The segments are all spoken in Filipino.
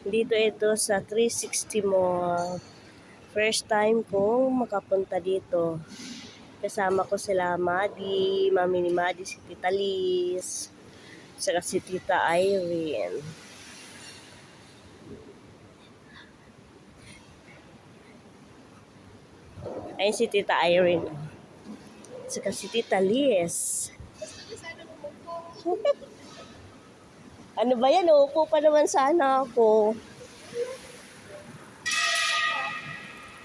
Dito ito sa 360 Mall. First time kong makapunta dito. Kasama ko sila Madi, Mami ni Madi, si Tita Liz, saka si Tita Irene. Ayun si Tita Irene. Saka si Tita Liz. ano ba yan? Upo pa naman sana ako.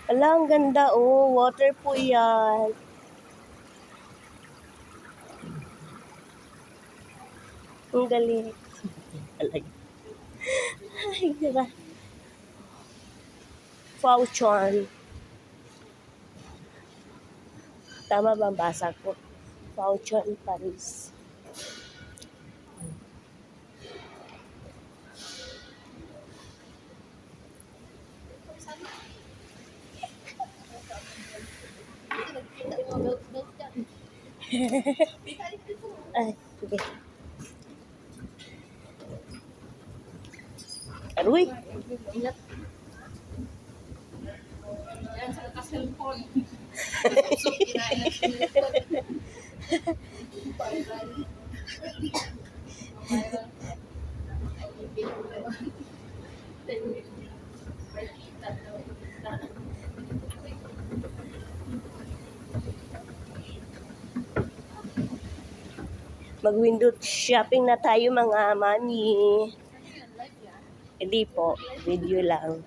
Ala, ang ganda oh. Water po yan. Ang galing. Talaga. Ay, diba? Fauchon. Tama ba ang basa ko? Fauchon, Paris. Ay, sige. Aroy! Yan sa ka-cellphone. Mag-window shopping na tayo mga mami. Hindi po, video lang.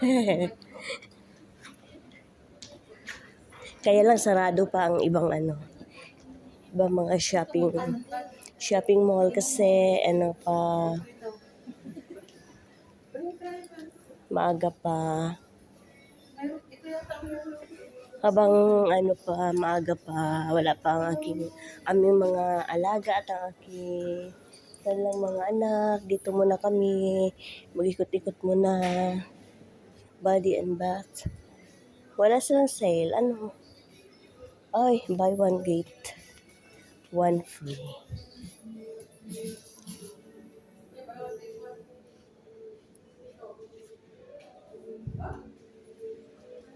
Kaya lang sarado pa ang ibang ano, ibang mga shopping shopping mall kasi ano pa maaga pa. Habang ano pa maaga pa wala pa ang aking aming mga alaga at ang aking kanilang mga anak dito muna kami mag-ikot-ikot muna. Body and bath. Wala silang sale ano? Ay buy one gate one free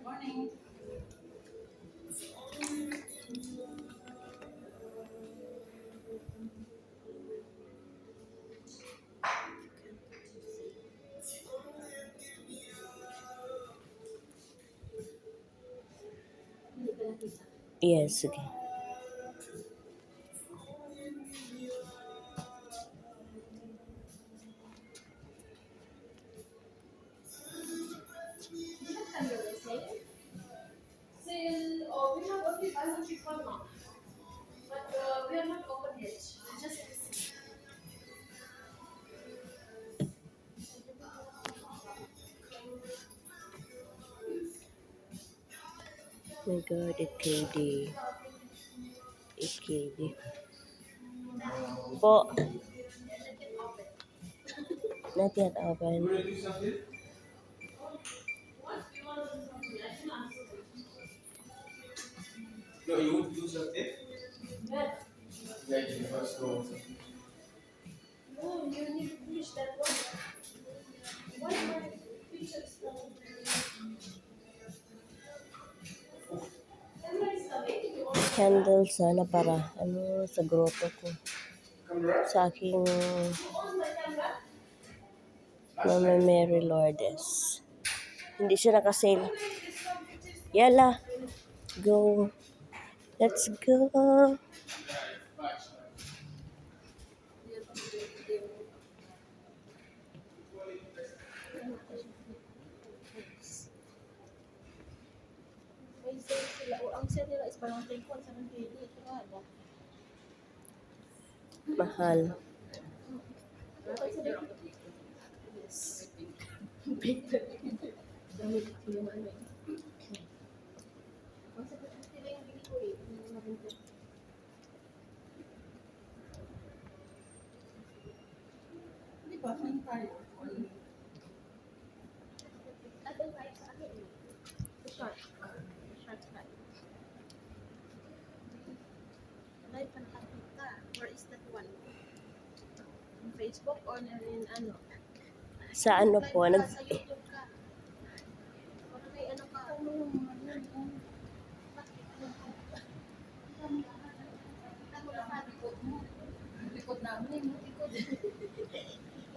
morning. yes sige But uh, we are not open yet. We just received. my god EKD EKD po. Not yet open. No, you want to do something? Yeah, you first go. No, you need to finish that one. Why my pictures now? Everybody's coming. You want candle sana para ano sa grotto ko sa aking? Mama Mary Lourdes hindi siya nakasale yala go let's go. May sale aking firewall. Short. Short cut. Live pa nakapunta. Where is that one? Facebook or na ano? Sa ano po? Nag... Sa YouTube ka. Okay, ano ka? Ikot namin, ikot.